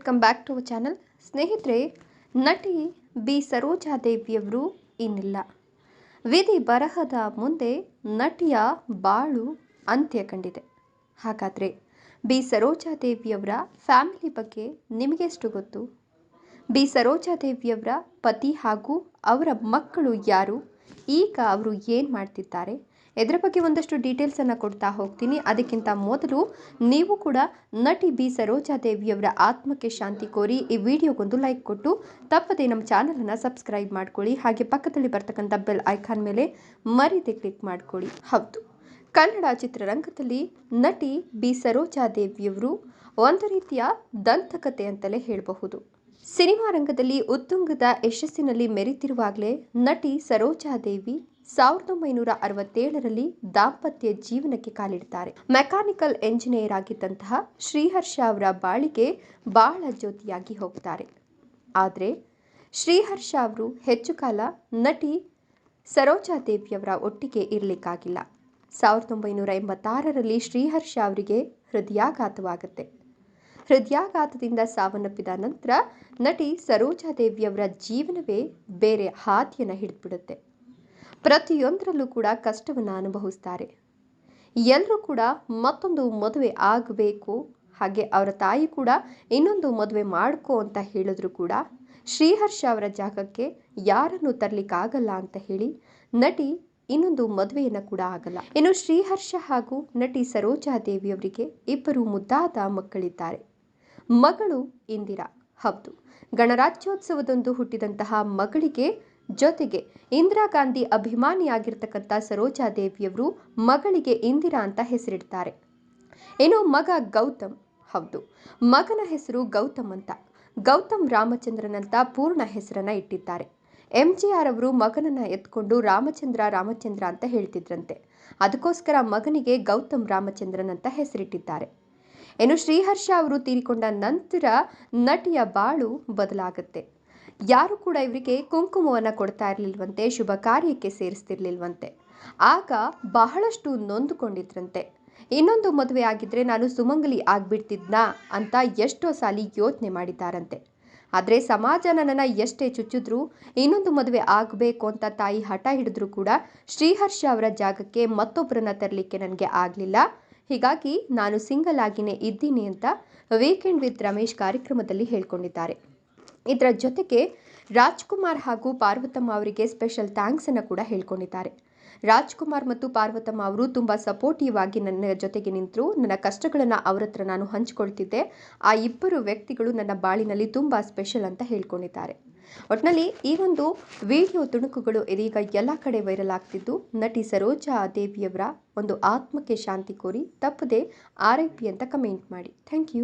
Welcome back to our channel ಸ್ನೇಹಿತರೆ, ನಟಿ B. ಸರೋಜಾದೇವಿಯವರು ಇನ್ನಿಲ್ಲ. ವಿಧಿ ಬರಹದ ಮುಂದೆ ನಟಿಯ ಬಾಳು ಅಂತ್ಯ ಕಂಡಿದೆ. ಹಾಗಾದರೆ ಬಿ. ಸರೋಜಾದೇವಿಯವರ ಫ್ಯಾಮಿಲಿ ಬಗ್ಗೆ ನಿಮಗೆಷ್ಟು ಗೊತ್ತು? ಬಿ. ಸರೋಜಾದೇವಿಯವರ ಪತಿ ಹಾಗೂ ಅವರ ಮಕ್ಕಳು ಯಾರು? ಈಗ ಅವರು ಏನು ಮಾಡ್ತಿದ್ದಾರೆ? ಇದರ ಬಗ್ಗೆ ಒಂದಷ್ಟು ಡೀಟೇಲ್ಸನ್ನು ಕೊಡ್ತಾ ಹೋಗ್ತೀನಿ. ಅದಕ್ಕಿಂತ ಮೊದಲು ನೀವು ಕೂಡ ನಟಿ ಬಿ. ಸರೋಜಾದೇವಿಯವರ ಆತ್ಮಕ್ಕೆ ಶಾಂತಿ ಕೋರಿ ಈ ವಿಡಿಯೋಗೊಂದು ಲೈಕ್ ಕೊಟ್ಟು, ತಪ್ಪದೇ ನಮ್ಮ ಚಾನಲನ್ನು ಸಬ್ಸ್ಕ್ರೈಬ್ ಮಾಡ್ಕೊಳ್ಳಿ. ಹಾಗೆ ಪಕ್ಕದಲ್ಲಿ ಬರ್ತಕ್ಕಂಥ ಬೆಲ್ ಐಕಾನ್ ಮೇಲೆ ಮರೀದೆ ಕ್ಲಿಕ್ ಮಾಡ್ಕೊಳ್ಳಿ. ಹೌದು. ಕನ್ನಡ ಚಿತ್ರರಂಗದಲ್ಲಿ ನಟಿ ಬಿ. ಸರೋಜಾದೇವಿಯವರು ಒಂದು ರೀತಿಯ ದಂತಕತೆ ಅಂತಲೇ ಹೇಳಬಹುದು. ಸಿನಿಮಾ ರಂಗದಲ್ಲಿ ಉತ್ತುಂಗದ ಯಶಸ್ಸಿನಲ್ಲಿ ಮೆರೆತಿರುವಾಗಲೇ ನಟಿ ಸರೋಜಾದೇವಿ ಸಾವಿರದ ಒಂಬೈನೂರ ಅರವತ್ತೇಳರಲ್ಲಿ ದಾಂಪತ್ಯ ಜೀವನಕ್ಕೆ ಕಾಲಿಡ್ತಾರೆ. ಮೆಕ್ಯಾನಿಕಲ್ ಎಂಜಿನಿಯರ್ ಆಗಿದ್ದಂತಹ ಶ್ರೀಹರ್ಷ ಅವರ ಬಾಳಿಗೆ ಬಾಳ ಜ್ಯೋತಿಯಾಗಿ ಹೋಗ್ತಾರೆ. ಆದರೆ ಶ್ರೀಹರ್ಷ ಅವರು ಹೆಚ್ಚು ಕಾಲ ನಟಿ ಸರೋಜಾದೇವಿಯವರ ಒಟ್ಟಿಗೆ ಇರಲಿಕ್ಕಾಗಿಲ್ಲ. ಸಾವಿರದ ಒಂಬೈನೂರ ಎಂಬತ್ತಾರರಲ್ಲಿ ಶ್ರೀಹರ್ಷ ಅವರಿಗೆ ಹೃದಯಾಘಾತವಾಗುತ್ತೆ. ಹೃದಯಾಘಾತದಿಂದ ಸಾವನ್ನಪ್ಪಿದ ನಂತರ ನಟಿ ಸರೋಜಾದೇವಿಯವರ ಜೀವನವೇ ಬೇರೆ ಹಾದಿಯನ್ನು ಹಿಡಿದ್ಬಿಡುತ್ತೆ. ಪ್ರತಿಯೊಂದರಲ್ಲೂ ಕೂಡ ಕಷ್ಟವನ್ನು ಅನುಭವಿಸ್ತಾರೆ. ಎಲ್ಲರೂ ಕೂಡ ಮತ್ತೊಂದು ಮದುವೆ ಆಗಬೇಕು, ಹಾಗೆ ಅವರ ತಾಯಿ ಕೂಡ ಇನ್ನೊಂದು ಮದುವೆ ಮಾಡ್ಕೋ ಅಂತ ಹೇಳಿದ್ರು ಕೂಡ ಶ್ರೀಹರ್ಷ ಅವರ ಜಾಗಕ್ಕೆ ಯಾರನ್ನು ತರಲಿಕ್ಕಾಗಲ್ಲ ಅಂತ ಹೇಳಿ ನಟಿ ಇನ್ನೊಂದು ಮದುವೆಯನ್ನು ಕೂಡ ಆಗಲ್ಲ. ಇನ್ನು ಶ್ರೀಹರ್ಷ ಹಾಗೂ ನಟಿ ಸರೋಜಾದೇವಿಯವರಿಗೆ ಇಬ್ಬರು ಮುದ್ದಾದ ಮಕ್ಕಳಿದ್ದಾರೆ. ಮಗಳು ಇಂದಿರಾ ಹೌದು. ಗಣರಾಜ್ಯೋತ್ಸವದಂದು ಹುಟ್ಟಿದಂತಹ ಮಗಳಿಗೆ ಜೊತೆಗೆ ಇಂದಿರಾ ಗಾಂಧಿ ಅಭಿಮಾನಿಯಾಗಿರ್ತಕ್ಕಂಥ ಸರೋಜಾದೇವಿಯವರು ಮಗಳಿಗೆ ಇಂದಿರಾ ಅಂತ ಹೆಸರಿಡ್ತಾರೆ. ಇನ್ನು ಮಗ ಗೌತಮ್? ಹೌದು, ಮಗನ ಹೆಸರು ಗೌತಮ್ ಅಂತ. ಗೌತಮ್ ರಾಮಚಂದ್ರನಂತ ಪೂರ್ಣ ಹೆಸರನ್ನ ಇಟ್ಟಿದ್ದಾರೆ. ಎಂ ಜಿ ಆರ್ ಅವರು ಮಗನನ್ನ ಎತ್ಕೊಂಡು ರಾಮಚಂದ್ರ ರಾಮಚಂದ್ರ ಅಂತ ಹೇಳ್ತಿದ್ರಂತೆ. ಅದಕ್ಕೋಸ್ಕರ ಮಗನಿಗೆ ಗೌತಮ್ ರಾಮಚಂದ್ರನ್ ಅಂತ ಹೆಸರಿಟ್ಟಿದ್ದಾರೆ. ಏನು ಶ್ರೀಹರ್ಷ ಅವರು ತೀರಿಕೊಂಡ ನಂತರ ನಟಿಯ ಬಾಳು ಬದಲಾಗುತ್ತೆ. ಯಾರು ಕೂಡ ಇವರಿಗೆ ಕುಂಕುಮವನ್ನು ಕೊಡ್ತಾ ಇರಲಿಲ್ವಂತೆ, ಶುಭ ಕಾರ್ಯಕ್ಕೆ ಸೇರಿಸ್ತಿರ್ಲಿಲ್ವಂತೆ. ಆಗ ಬಹಳಷ್ಟು ನೊಂದುಕೊಂಡಿದ್ರಂತೆ. ಇನ್ನೊಂದು ಮದುವೆ ಆಗಿದ್ರೆ ನಾನು ಸುಮಂಗಲಿ ಆಗ್ಬಿಡ್ತಿದ್ನಾ ಅಂತ ಎಷ್ಟೋ ಸಾಲಿ ಯೋಚನೆ ಮಾಡಿದ್ದಾರಂತೆ. ಆದರೆ ಸಮಾಜ ನನ್ನನ್ನು ಎಷ್ಟೇ ಚುಚ್ಚಿದ್ರೂ ಇನ್ನೊಂದು ಮದುವೆ ಆಗಬೇಕು ಅಂತ ತಾಯಿ ಹಠ ಹಿಡಿದ್ರೂ ಕೂಡ ಶ್ರೀಹರ್ಷ ಅವರ ಜಾಗಕ್ಕೆ ಮತ್ತೊಬ್ಬರನ್ನ ತರಲಿಕ್ಕೆ ನನಗೆ ಆಗಲಿಲ್ಲ. ಹೀಗಾಗಿ ನಾನು ಸಿಂಗಲ್ ಆಗಿನೇ ಇದ್ದೀನಿ ಅಂತ ವೀಕೆಂಡ್ ವಿತ್ ರಮೇಶ್ ಕಾರ್ಯಕ್ರಮದಲ್ಲಿ ಹೇಳ್ಕೊಂಡಿದ್ದಾರೆ. ಇದರ ಜೊತೆಗೆ ರಾಜ್ಕುಮಾರ್ ಹಾಗೂ ಪಾರ್ವತಮ್ಮ ಅವರಿಗೆ ಸ್ಪೆಷಲ್ ಥ್ಯಾಂಕ್ಸನ್ನು ಕೂಡ ಹೇಳ್ಕೊಂಡಿದ್ದಾರೆ. ರಾಜ್ಕುಮಾರ್ ಮತ್ತು ಪಾರ್ವತಮ್ಮ ಅವರು ತುಂಬ ಸಪೋರ್ಟಿವ್ ಆಗಿ ನನ್ನ ಜೊತೆಗೆ ನಿಂತರು. ನನ್ನ ಕಷ್ಟಗಳನ್ನು ಅವರ ಹತ್ರ ನಾನು ಹಂಚ್ಕೊಳ್ತಿದ್ದೆ. ಆ ಇಬ್ಬರು ವ್ಯಕ್ತಿಗಳು ನನ್ನ ಬಾಳಿನಲ್ಲಿ ತುಂಬ ಸ್ಪೆಷಲ್ ಅಂತ ಹೇಳ್ಕೊಂಡಿದ್ದಾರೆ. ಒಟ್ಟಿನಲ್ಲಿ ಈ ಒಂದು ವಿಡಿಯೋ ತುಣುಕುಗಳು ಇದೀಗ ಎಲ್ಲ ಕಡೆ ವೈರಲ್ ಆಗ್ತಿದ್ದು. ನಟಿ ಸರೋಜಾ ದೇವಿಯವರ ಒಂದು ಆತ್ಮಕ್ಕೆ ಶಾಂತಿ ಕೋರಿ ತಪ್ಪದೆ ಆರ್ ಐ ಪಿ ಅಂತ ಕಮೆಂಟ್ ಮಾಡಿ. Thank you.